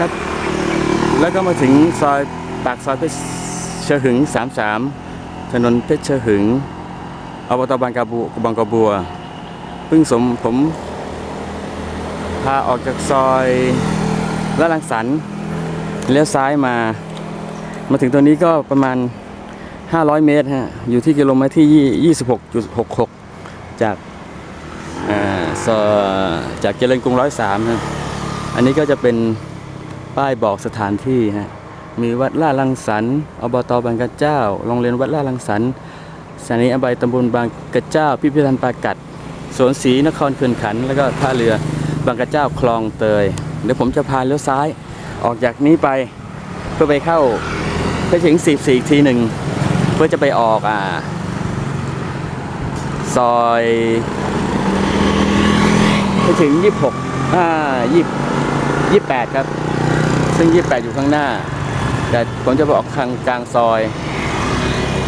ครับ แล้วก็มาถึงซอยปากซอยเพชรหึง 33 ถนนเพชรหึงอบตบางกระบัวบางกระบัวเพิ่งสมผมพาออกจากซอยละลังสรรค์เลี้ยวซ้ายมา มาถึงตัวนี้ก็ประมาณ 500 เมตรฮะอยู่ที่กิโลเมตรที่ 26.66 จากอ่าจากเจริญกรุง103ฮะอันนี้ก็จะเป็น ป้ายบอกสถานที่ฮะมีวัดล่าลังสรรค์อบตบางกระเจ้า โรงเรียนวัดล่าลังสรรค์สถานีอบายตำบลบางกระเจ้า พิพิธภัณฑ์ปากัดสวนศรีนครเขื่อนขัน แล้วก็ท่าเรือบางกระเจ้าคลองเตย เดี๋ยวผมจะพาเลี้ยวซ้ายออกจากนี้ไปเพื่อไปเข้าไปถึงสีสีอีกทีหนึ่งเพื่อจะไปออกอ่าซอยไปถึง26อ่า20 28ครับ ซึ่ง 28 อยู่ข้างหน้า แต่ผมจะบอกข้างกลางซอย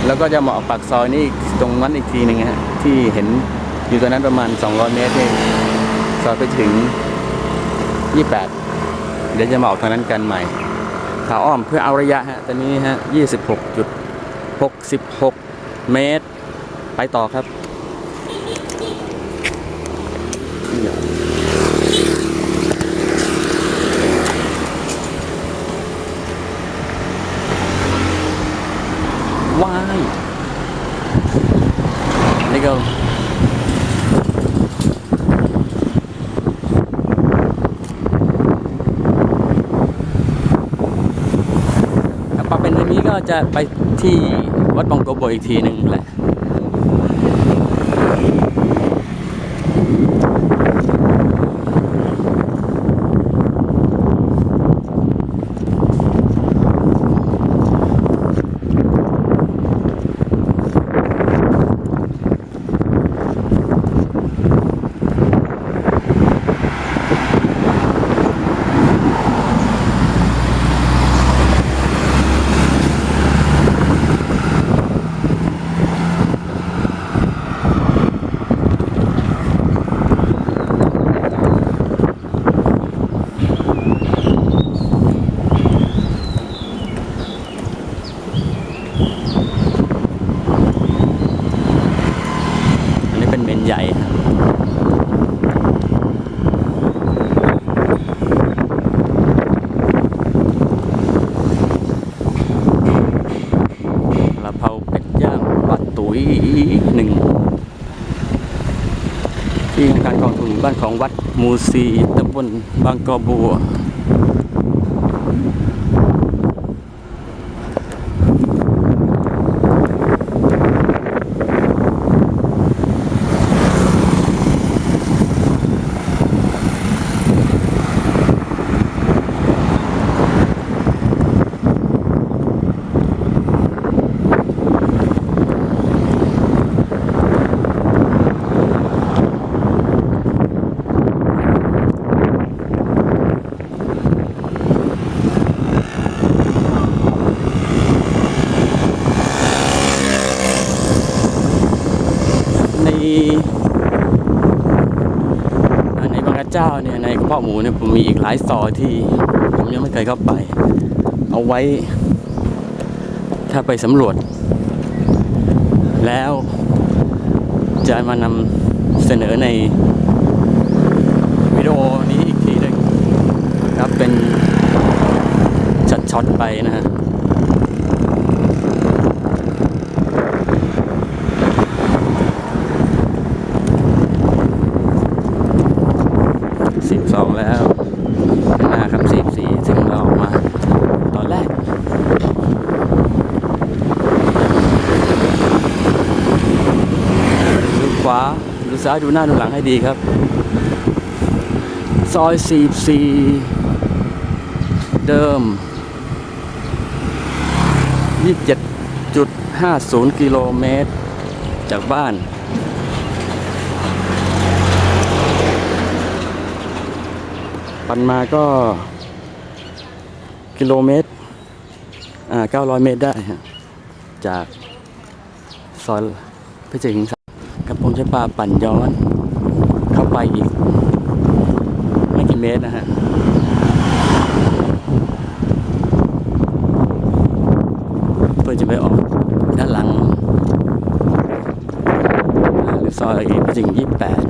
แล้วก็จะมาออกปากซอยนี่ตรงนั้นอีกทีหนึ่งฮะที่เห็นอยู่ตรงนั้นประมาณ 200 เมตรเองซอยไปถึง 28 เดี๋ยวจะมาออกทางนั้นกันใหม่ขาอ้อมเพื่อเอาระยะฮะตอนนี้ฮะ 26.66 เมตร ไปต่อครับ ว้ายนี่ก็ถ้าปรับเป็นอย่างนี้ก็ จะไปที่วัดบางกบอีกทีหนึ่งแหละ อันนี้เป็นเมนใหญ่ครับกระเพราเป็ดย่างปัดตุ๋ยหนึ่ง ที่ทางการกองทุนหมู่ บ้านของวัดมูซีตำบลบางกอบัว เจ้าเนี่ยในกระเพาะหมูเนี่ยผมมีอีกหลายซอยที่ผมยังไม่เคยเข้าไป เอาไว้ ถ้าไปสำรวจ แล้วจะมานำเสนอในวิดีโอนี้อีกทีหนึ่งครับเป็นช็อตๆไปนะฮะ สิบสองแล้วข้างหน้าครับสิบสี่ถึงเราออกมา ตอนแรก ดูขวา ดูซ้ายดูหน้าดูหลังให้ดีครับ ซอยสี่สี่เดิมยี่สิบเจ็ดจุดห้าศูนย์กิโลเมตร จากบ้านปั่นมาก็กิโลเมตร อ่า 900 เมตรได้ จากซอยเพชรหึงสามกับ ผมจะพาปั่นย้อนเข้าไปอีก ไม่กี่เมตรนะฮะเพื่อจะไปออกด้านหลังหรือซอยเอกจริงยี่สิบแปด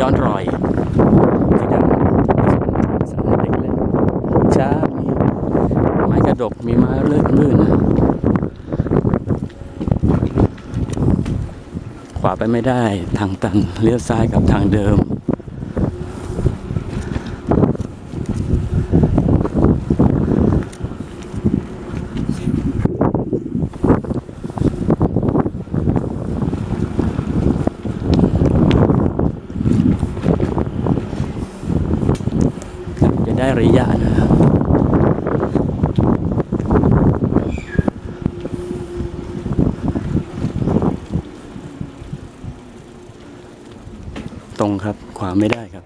ย้อนรอยที่ดังสนามเด็กเล่นช้ามีไม้กระดกมีไม้เลื่อนลื่นนะขวาไปไม่ได้ทางตันเลี้ยวซ้ายกับทางเดิม จะได้ระยะนะครับ ตรงครับ ขวาไม่ได้ครับ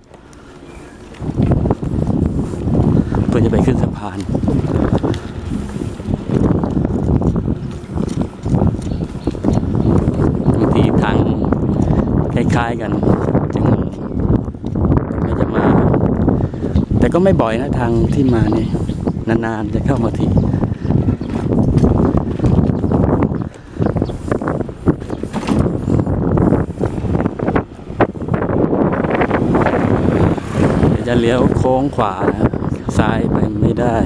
เพื่อจะไปขึ้นสะพานบางทีทางคล้ายๆกันจึงไม่จะมา แต่ก็ไม่บ่อยนะทางที่มานี่นานๆจะเข้ามาทีเดี๋ยว จะเลี้ยวโค้งขวาซ้ายไปไม่ได้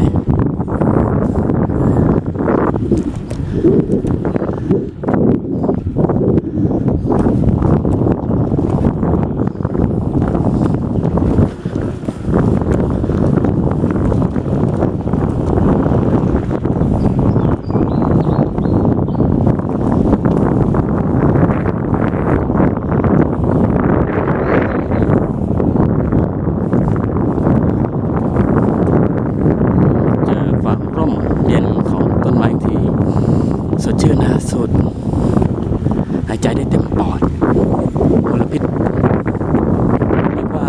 เจอความร่มเย็นของต้นไม้ที่สดชื่นนะสุด หายใจได้เต็มปอดมลพิษเรียกว่า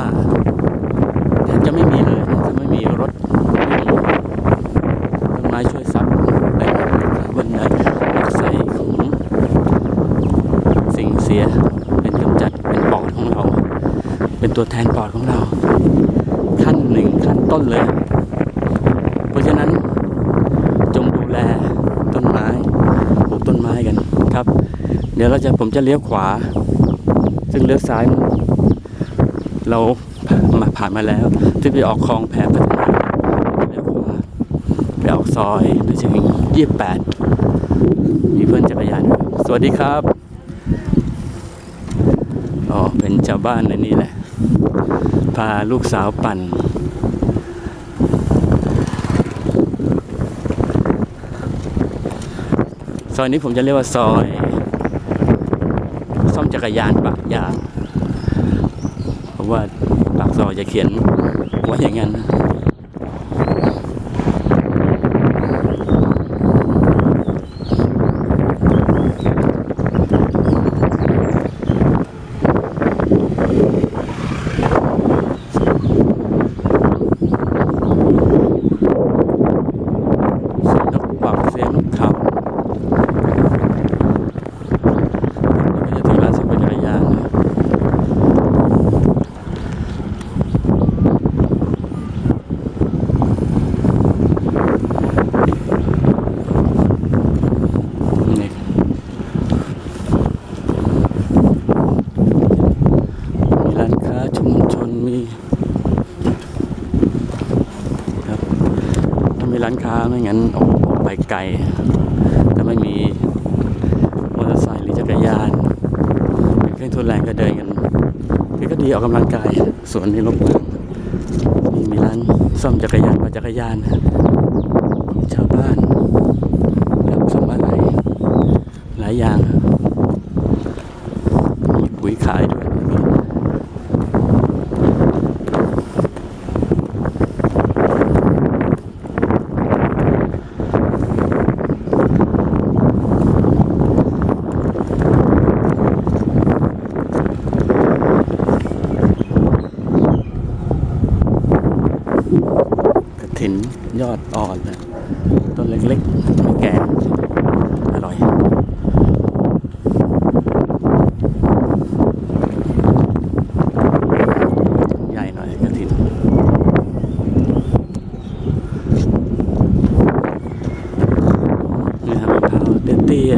แทบจะไม่มีเลยนะจะไม่มีรถวิ่งต้นไม้ช่วยซับแบ่งคาร์บอนไดออกไซด์ของสิ่งเสีย เป็นกำจัดเป็นปอดของเรา เป็น ตัวแทนปอดของเรา ขั้นหนึ่งขั้นต้นเลย เพราะฉะนั้นจงดูแลต้นไม้ปลูกต้นไม้กันครับ เดี๋ยวเราจะผมจะเลี้ยวขวา ซึ่งเลี้ยวซ้ายเรามาผ่านมาแล้ว ที่ไปออกคลองแพพัฒนาเลี้ยวขวาไปออกซอยไปถึงยี่แปดมีเพื่อนจักรยานสวัสดีครับอ๋อเป็นชาวบ้านในนี้แหละ พาลูกสาวปั่น ซอยนี้ผมจะเรียกว่าซอย ซ่อมจักรยานปากยางเพราะว่าปากซอยจะเขียนว่าอย่างนั้นนะเสียงนกกวักเสียงนกเขาแล้วก็จะถึงร้านซ่อมจักรยานนะนี่มีร้านค้าชุมชนมีครับ ถ้าไม่งั้นโอ้ไปไกลถ้าไม่มีมอเตอร์ไซค์หรือจักรยานเป็นเครื่องทุนแรงก็เดินกันพี่ก็ดีออกกำลังกายสวนมีลมมีมีร้านซ่อมจักรยานปั่นจักรยานชาวบ้านรับสมอะไรหลายอย่างมีปุ๋ยขายด้วยกระถินยอดอ่อนนะต้นเล็กๆไม่แก่อร่อย เตี้ย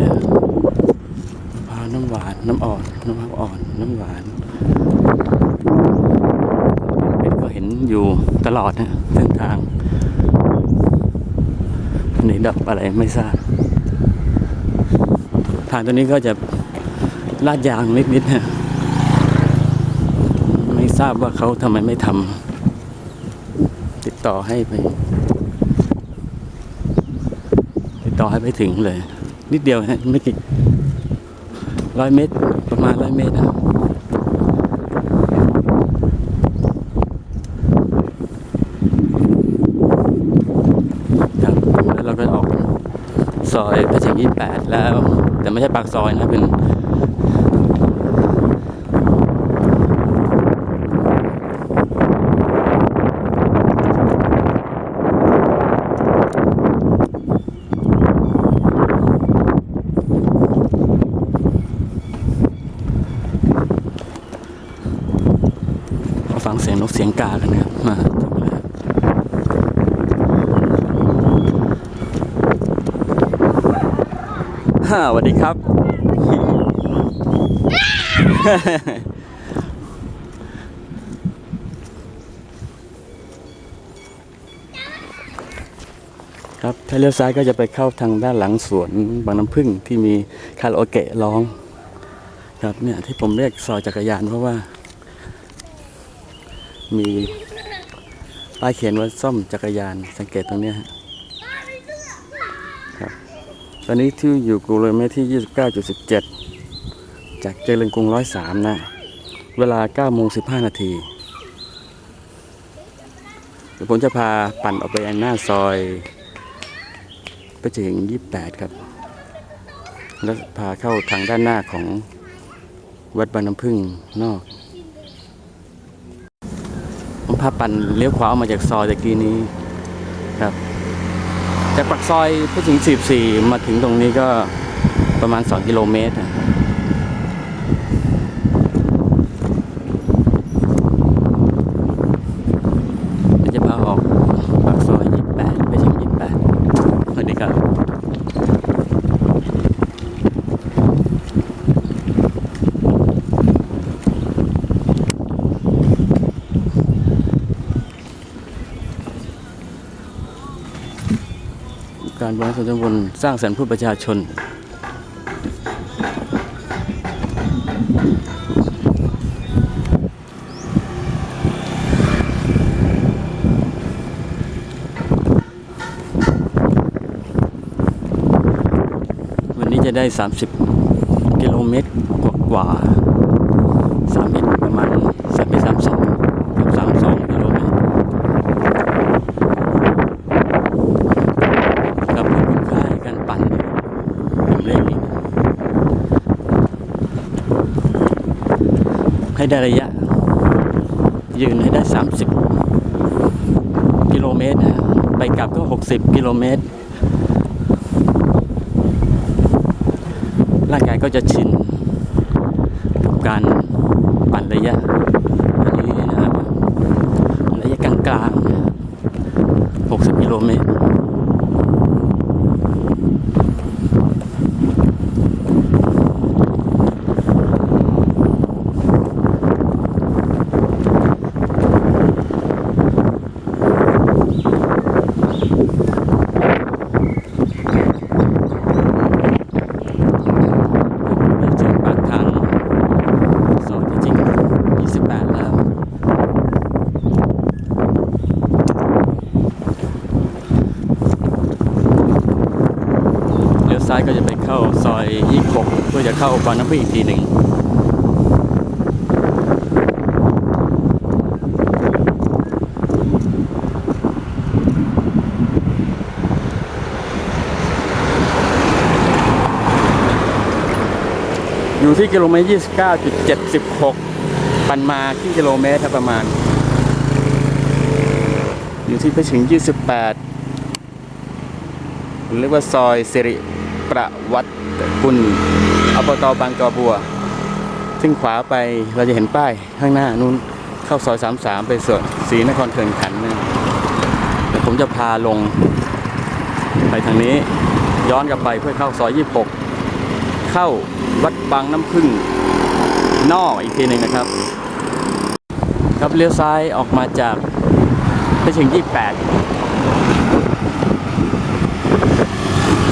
มะพร้าวน้ำหวาน น้ำอ่อน น้ำมะพร้าวอ่อน น้ำหวานเป็นก็เห็นอยู่ต ลอดนะเส้นทางอันนี้ดับอะไรไม่ทราบ ทางตัวนี้ก็จะลาดยางนิดๆนะไม่ทราบว่าเขาทำไมไม่ทำติดต่อให้ไป ติดต่อให้ไปถึงเลย นิดเดียวฮะไม่กี่ร้อยเมตร ประมาณร้อยเมตรนะครับครับแล้วเราก็ออก ซอยพระชียงยี่แปดแล้ว แต่ไม่ใช่ปากซอยนะเป็นมาฟังเสียงนกเสียงกากันนะครับมาถึงแล้ว ฮ่า สวัสดีครับ ครับถ้าเลี้ยวซ้ายก็จะไปเข้าทางด้านหลังสวนบางน้ำพึ่งที่มีคาราโอเกะร้อง ครับเนี่ยที่ผมเรียกซอยจักรยานเพราะว่า มีป้ายเขียนว่าซ่อมจักรยานสังเกตตรงเนี้ยฮะ ตอนนี้ที่อยู่กิโลเมตรที่ 29.17 จากเจริญกรุง 103 นะ เวลา9โมง15 นาทีเดี๋ยวผมจะพาปั่นออกไปอันหน้าซอยไปถึง 28 ครับ แล้วพาเข้าทางด้านหน้าของวัดบานน้ำพึ่งนอก ผมพาปั่นเลี้ยวขวาออกมาจากซอยตะกี้นี้ จากปากซอยไปถึง44มาถึงตรงนี้ก็ประมาณ 2 กิโลเมตรนะครับเดี๋ยวจะพาออกปากซอย 28 ไปถึง 28สวัสดีครับ การบริหารส่วนตำบลสร้างสรรค์เพื่อประชาชน วันนี้จะได้ 30 กิโลเมตรกว่าๆสามเมตรประมาณสามเมตรสามสองเกือบสามสองกิโลเมตร กับคุณค่าในการปั่นอย่างเร่งนี้นะให้ ได้ระยะ ยืนให้ได้ 30 กิโลเมตรนะไปกลับก็ 60 กิโลเมตร ร่างกายก็จะชินกับการปั่นระยะอันนี้นะครับระยะกลางๆนะ60 กิโลเมตร ถึงปากทางซอยจริง28 แล้ว เลี้ยวซ้ายก็จะไปเข้าซอย26 เข้าบางน้ำพึ่งอีกทีหนึ่งอยู่ที่กิโลเมตร 29.76 ปั่นมาครึ่กิโลเมตรประมาณ อยู่ที่ไปถึง 28 เรียกว่าซอยสิริประวัติคุณ อบตบางกระบัว ซึ่งขวาไปเราจะเห็นป้ายข้างหน้านู้นเข้าซอย 33 ไปส่วนศรีนครเขื่อนขันนะเดี๋ยวผมจะพาลง ไปทางนี้ย้อนกลับไปเพื่อเข้าซอย 26 เข้าวัดบางน้ำพึ่งนอกอีกทีหนึ่งนะครับ ครับเลี้ยวซ้ายออกมาจากไปถึง 28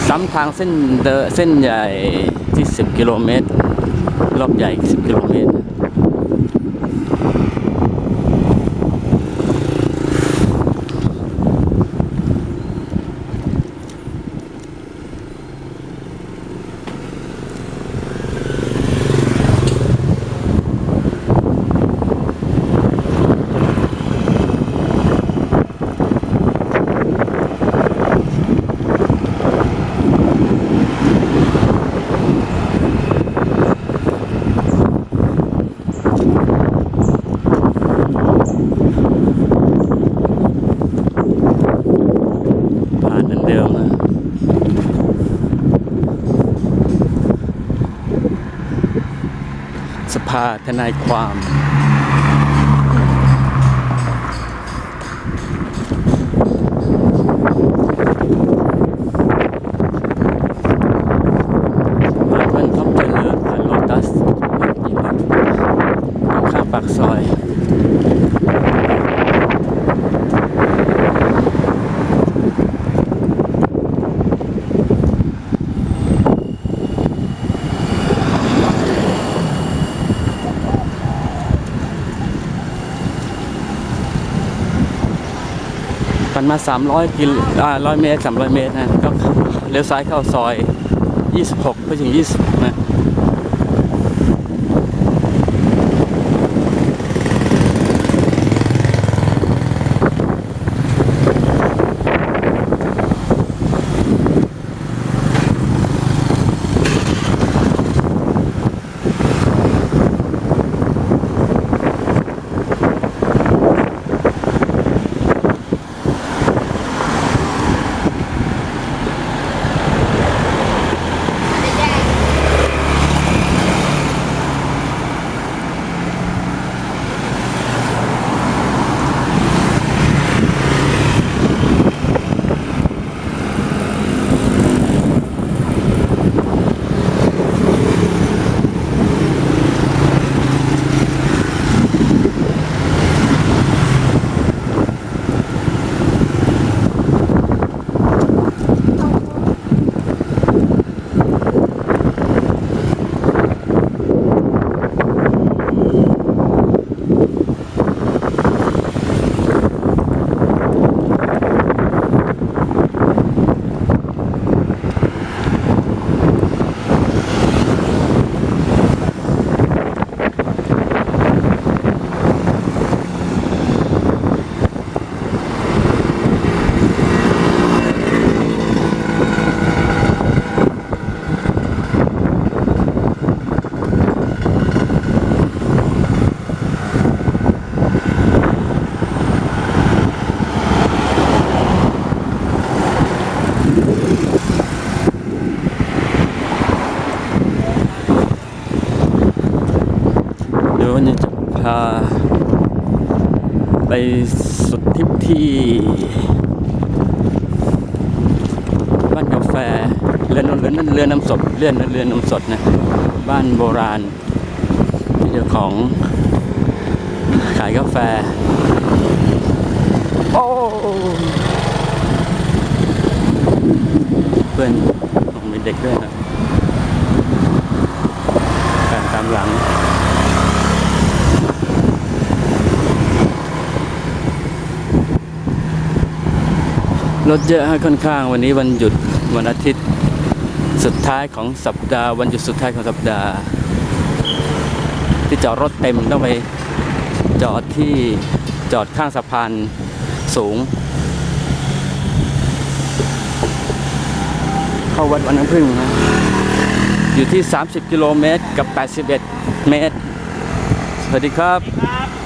ซ้ำทางเส้นเดเส้นใหญ่ กิโลเมตร รอบใหญ่ 10 กิโลเมตร ภาทนายความ ผ่านเพื่อนท็อปเจริญผ่านโลตัสนี่ครับข้างปากซอย กันมา 300กิโลอ่าร้อยเมตร300 เมตรนะก็เลี้ยวซ้ายเข้าซอย 26 ไปถึง 20 นะ ไปสุดทริปที่บ้านกาแฟเรือนเรือนเรือนน้ำสดเรือนเรือนน้ำสดนะบ้านโบราณที่เจ้าของขายกาแฟ โอ้เพื่อนต้องมีเด็กด้วยนะการตามหลัง รถเยอะฮะค่อนข้าง วันนี้วันหยุดวันอาทิตย์ สุดท้ายของสัปดาห์ วันหยุดสุดท้ายของสัปดาห์ ที่จอดรถเต็มต้องไปจอดที่จอดข้างสะพานสูง เข้าวัดวันน้ำพึ่งนะอยู่ที่ 30 กิโลเมตรกับ 81 เมตร สวัสดีครับ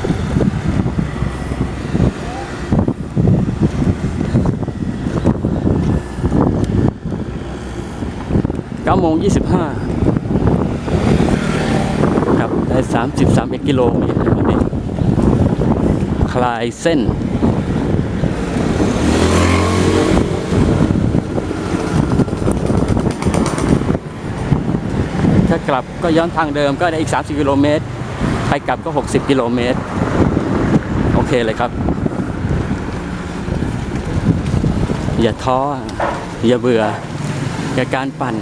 9โมง25ครับได้ 33กิโลเมตรวันนี้ คลายเส้นคลับก็ย้อนทางเดิมก็ได้อีก 30 กิโลเมตร ไปกลับก็ 60 กิโลเมตร โอเคเลยครับ อย่าท้อ อย่าเบื่อกับการปั่น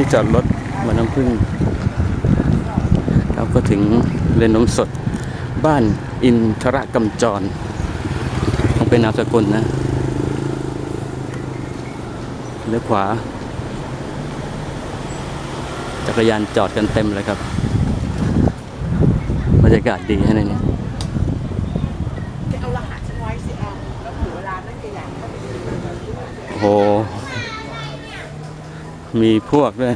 ที่จอดรถมาน้ำพึ่งเราก็ถึงเรนนมสด บ้านอินทรกำจรต้องเป็นนามสกุลนะเลี้ยวขวา จักรยานจอดกันเต็มเลยครับบรรยากาศดีฮะในนี้จะเอารหัสฉันไว้สิเอาแล้วถึงเวลานั่นจะอยากเข้าไปดูโอ้โห มีพวกด้วย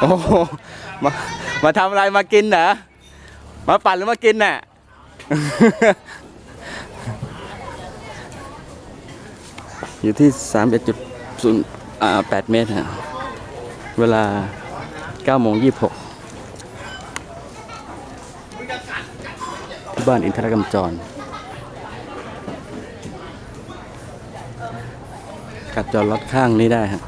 โอ้โหมามาทำอะไรมากินเหรอ มาปั่นหรือมากินน่ะ อยู่ที่สามเอ็ดจุดศูนย์อ่าแปดเมตรฮะ เวลาเก้าโมงยี่สิบหกที่บ้านอินทรกำจรขับจอดรถข้างนี้ได้ฮะ